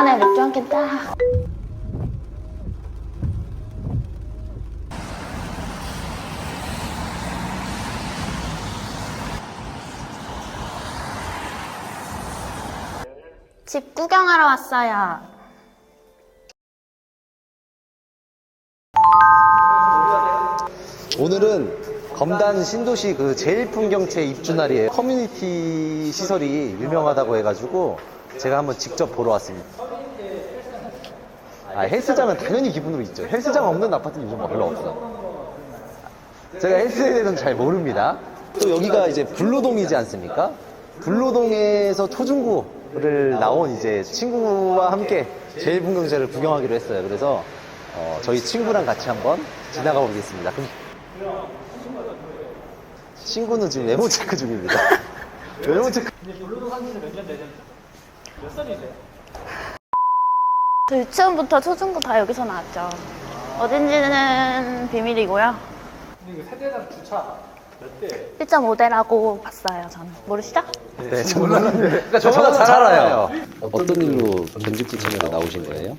계란에 맥주 한 캔 딱. 집 구경하러 왔어요. 오늘은 검단 신도시 그 제일 풍경채 입주 날이에요. 커뮤니티 시설이 유명하다고 해가지고 제가 한번 직접 보러 왔습니다. 아, 헬스장은 당연히 기본으로 있죠. 헬스장 없는 아파트는 요즘 별로 없어. 제가 헬스에 대해서는 잘 모릅니다. 또 여기가 이제 불로동이지 않습니까? 불로동에서 초중고를 나온 이제 친구와 함께 제일풍경채를 구경하기로 했어요. 그래서 어, 저희 친구랑 같이 한번 지나가 보겠습니다. 그럼 친구는 지금 외모 체크 중입니다. 외모 체크. 저 유치원부터 초중고 다 여기서 나왔죠. 어딘지는 비밀이고요. 근데 이거 세대당 주차 몇 대? 1.5대라고 봤어요, 저는. 모르시죠? 네, 저 몰랐는데. 그러니까 저보다 잘 알아요. 어떤 일로 전직지청에서 나오신 거예요?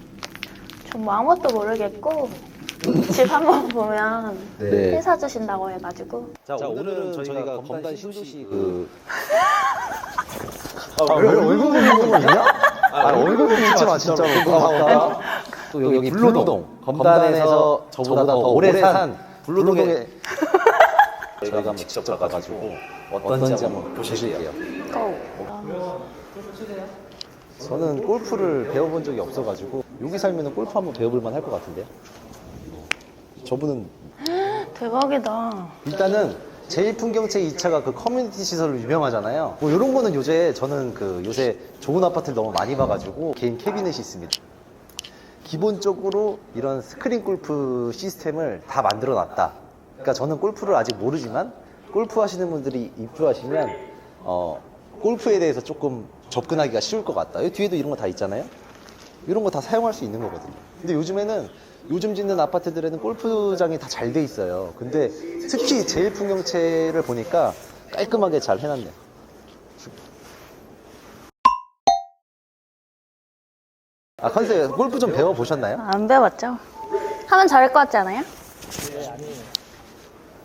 전 뭐 아무것도 모르겠고, 집 한번 보면 네. 회사 주신다고 해가지고. 자, 오늘은 저희가 검단 신도시 그. 아, 왜 얼굴 보는 거 있냐? 보지 마, 진짜로. 아, 또 여기 불로동. 검단에서 저보다 더 오래 산 불로동에 저희가 한번 직접 가가지고 어떤지 한번 보실게요. 고! 저는 골프를 배워본 적이 없어가지고 여기 살면 골프 한번 배워볼 만 할 것 같은데요. 저분은 대박이다. 일단은 제일풍경채 2차가 그 커뮤니티 시설로 유명하잖아요. 뭐 이런 거는 요새 저는 그 요새 좋은 아파트를 너무 많이 봐가지고 개인 캐비넷이 있습니다. 기본적으로 이런 스크린 골프 시스템을 다 만들어 놨다. 그러니까 저는 골프를 아직 모르지만 골프 하시는 분들이 입주하시면 어, 골프에 대해서 조금 접근하기가 쉬울 것 같다. 여기 뒤에도 이런 거 다 있잖아요. 이런 거 다 사용할 수 있는 거거든요. 근데 요즘에는 요즘 짓는 아파트들에는 골프장이 다 잘 돼 있어요. 근데 특히 제일 풍경채를 보니까 깔끔하게 잘 해놨네. 아 컨셉 골프 좀 배워 보셨나요? 안 배웠죠? 하면 잘할 것 같지 않아요?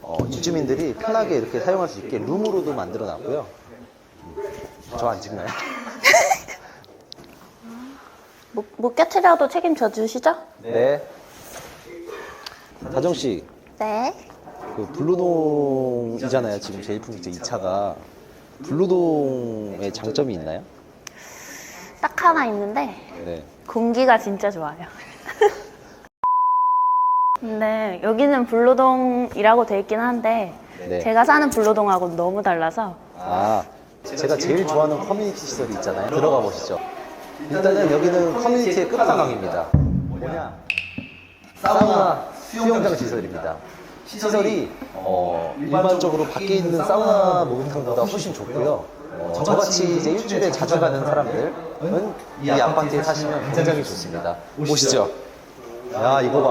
어, 입주민들이 편하게 이렇게 사용할 수 있게 룸으로도 만들어 놨고요. 저 안 찍나요? 못, 못 깨트려도 책임져 주시죠? 네. 다정 씨, 네. 그 블루동이잖아요. 지금 제일풍경채 2차가 블루동의 장점이 있나요? 딱 하나 있는데, 네. 공기가 진짜 좋아요. 근데 여기는 불로동이라고 돼 있긴 한데, 네. 제가 사는 불로동하고 너무 달라서, 아, 제가 제일 좋아하는 커뮤니티 시설이 있잖아요. 들어가 보시죠. 일단은 여기는 커뮤니티의 끝판왕입니다. 뭐냐? 사우나 수영장 시설입니다. 시설이 어, 일반적으로 밖에 있는 사우나 목욕탕보다 훨씬 좋고요. 어, 저같이 이제 일주일에 자주 가는 사람들은 이 아파트에 사시면 굉장히 좋습니다. 보시죠. 야, 이거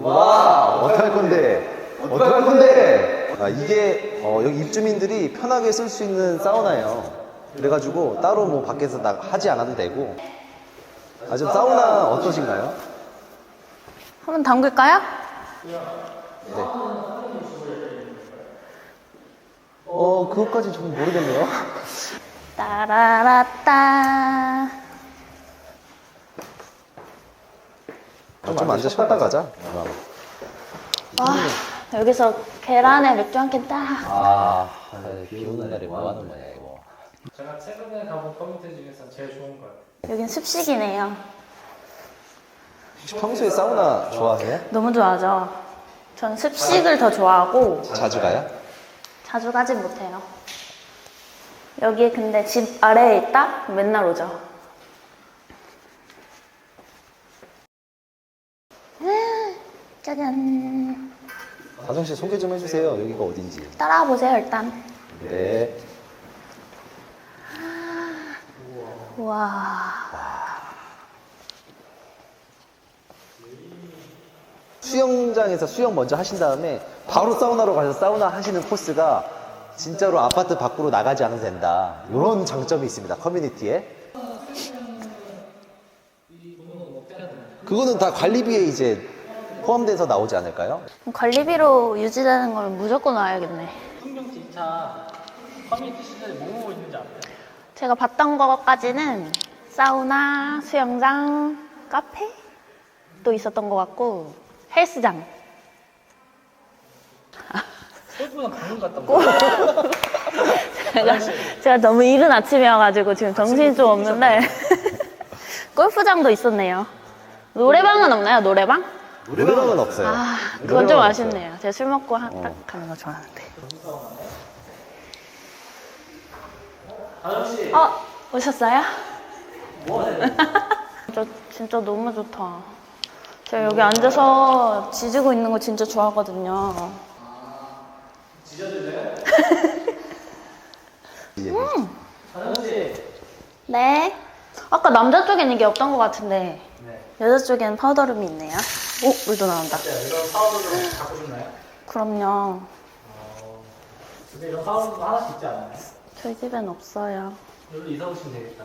봐. 와, 어떡할 건데? 어떡할 건데? 아, 이게 어, 여기 입주민들이 편하게 쓸 수 있는 사우나예요. 그래가지고 따로 뭐 밖에서 나, 하지 않아도 되고. 아, 좀 사우나 어떠신가요? 한번 담글까요? 네. 어, 그것까지 좀 모르겠네요. 따라라따. 좀 앉아 쉬었다 가자. 와, 여기서 계란에 맥주 한 캔 딱. 아, 비 오는 날에 뭐 하는 거냐, 이거. 제가 최근에 가본 커뮤니티 중에서 제일 좋은 것 같아요. 여긴 습식이네요. 평소에 사우나 좋아해요? 너무 좋아하죠? 전 습식을 더 좋아하고, 자주 가요? 자주 가진 못해요. 여기 근데 집 아래에 있다? 맨날 오죠. 짜잔. 다정 씨 소개 좀 해주세요. 여기가 어딘지. 따라와 보세요, 일단. 네. 와. 수영장에서 수영 먼저 하신 다음에 바로 사우나로 가서 사우나 하시는 코스가 진짜로 아파트 밖으로 나가지 않아도 된다. 이런 장점이 있습니다. 커뮤니티에. 그거는 다 관리비에 이제 포함돼서 나오지 않을까요? 관리비로 유지되는 걸 무조건 와야겠네. 풍경지 2차 커뮤니티 시설에 뭐뭐 있는지 아세요? 제가 봤던 것까지는 사우나, 수영장, 카페 또 있었던 것 같고 헬스장. 골프는 갔다 온 거. 제가, 제가 너무 이른 아침이어가지고 지금 정신이 좀 없는데 골프장도 있었네요. 노래방은 없나요? 노래방? 노래방은 없어요. 아, 그건 좀 아쉽네요. 제가 술 먹고 하, 딱 가는 거 좋아하는데. 어, 오셨어요? 저 진짜 너무 좋다. 제가 여기 앉아서 지지고 있는 거 진짜 좋아하거든요. 사장 씨. 네. 아까 남자 쪽에는 이게 없던 것 같은데 네. 여자 쪽엔 파우더룸이 있네요. 오, 물도 나온다. 이런 사업을 갖고 싶나요? 그럼요. 근데 이런 사업도 하나씩 있지 않나요? 저희 집엔 없어요. 여기로 이사 오시면 되겠다.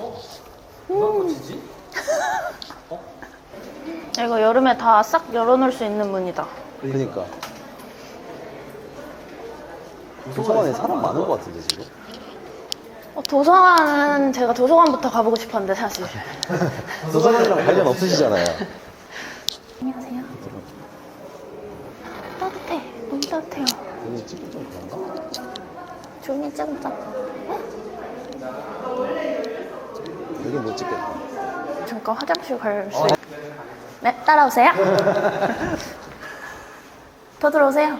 어? 누가 꽂히지? 이거 여름에 다 싹 열어놓을 수 있는 문이다. 그러니까. 도서관에 사람 많은 것 같은데 지금? 어, 도서관은 제가 도서관부터 가보고 싶었는데 사실. 도서관이랑 관련 없으시잖아요. 안녕하세요. 따뜻해. 너무 따뜻해요. 여기 찍기 좀 그런가? 조용히 찍자. 여기 못 찍겠다. 잠깐 화장실 갈 수. 있... 네, 따라오세요. 더 들어오세요.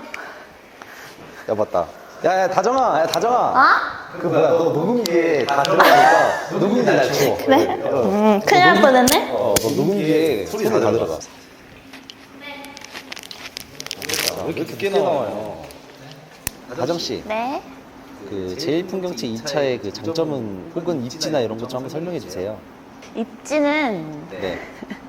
야 맞다. 야야 다정아, 야 다정아. 아? 그 뭐야, 너 녹음기에 다 들어가니까 녹음기 날 쳐. 그래? 어, 음, 큰일 날 뻔했네. 어, 너 녹음기에 소리 다 들어가. 왜 이렇게 늦게 나와요? 다정 씨, 네. 그 제일 풍경채 2차의 그 장점은 혹은 입지나 이런 것 좀 한번 설명해 주세요. 입지는 네.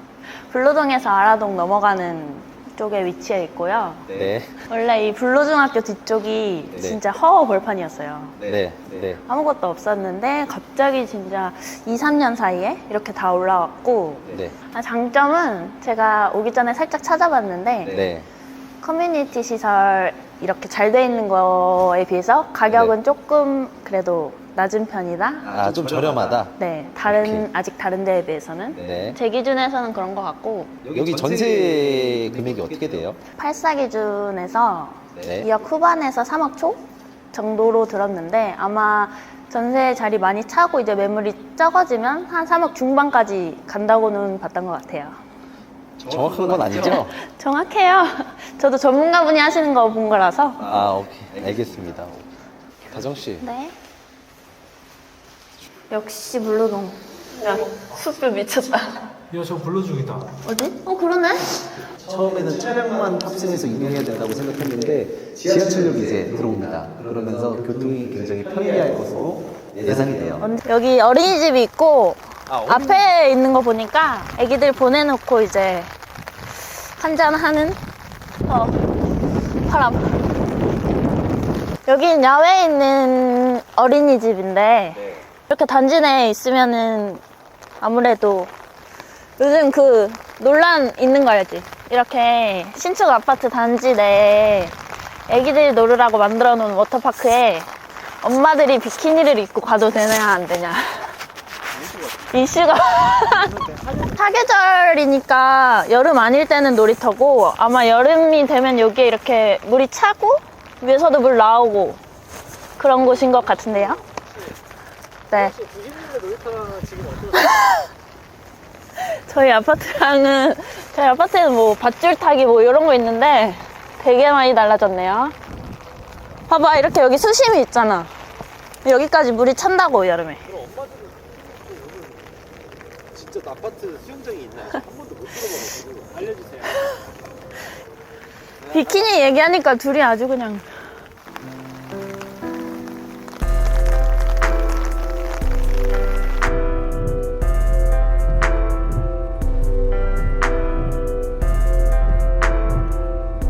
블루동에서 아라동 넘어가는 쪽에 위치해 있고요. 네. 원래 이 블루중학교 뒤쪽이 네. 진짜 허허 벌판이었어요. 네. 네. 아무것도 없었는데 갑자기 진짜 2, 3년 사이에 이렇게 다 올라왔고 네. 아, 장점은 제가 오기 전에 살짝 찾아봤는데 네. 커뮤니티 시설 이렇게 잘 돼 있는 거에 비해서 가격은 네. 조금 그래도 낮은 편이다. 아, 좀 저렴하다. 네, 다른 오케이. 아직 다른 데에 비해서는 네. 제 기준에서는 그런 것 같고 여기 전세 금액이 어떻게 돼요? 84 기준에서 네. 2억 후반에서 3억 초 정도로 들었는데 아마 전세 자리 많이 차고 이제 매물이 적어지면 한 3억 중반까지 간다고는 봤던 것 같아요. 정확한 건 아니죠? 정확해요. 저도 전문가분이 하시는 거 본 거라서. 아, 오케이. 알겠습니다. 다정 씨. 네. 역시 블루동. 야, 숲을 미쳤다. 야, 저 블루 중이다. 어디? 어, 그러네? 처음에는 차량만 탑승해서 이동해야 된다고 생각했는데 지하철역이 이제 들어옵니다. 그러면서 교통이 굉장히 편리할 것으로 예상이 돼요. 여기 어린이집이 있고 아, 앞에 있는 거 보니까 애기들 보내놓고 이제 한잔 하는? 어 바람. 여긴 야외에 있는 어린이집인데 이렇게 단지 내에 있으면은 아무래도 요즘 그 논란 있는 거 알지? 이렇게 신축 아파트 단지 내에 애기들이 놀으라고 만들어 놓은 워터파크에 엄마들이 비키니를 입고 가도 되냐 안 되냐 이슈가 사계절이니까 여름 아닐 때는 놀이터고 아마 여름이 되면 여기에 이렇게 물이 차고 위에서도 물 나오고 그런 곳인 것 같은데요. 네. 저희 아파트랑은 저희 아파트에는 뭐 밧줄 타기 뭐 이런 거 있는데 되게 많이 달라졌네요. 봐봐 이렇게 여기 수심이 있잖아. 여기까지 물이 찬다고 여름에 진짜 아파트 수영장이 있나요? 한 번도 못 들어봐가지고 알려주세요. 비키니 얘기하니까 둘이 아주 그냥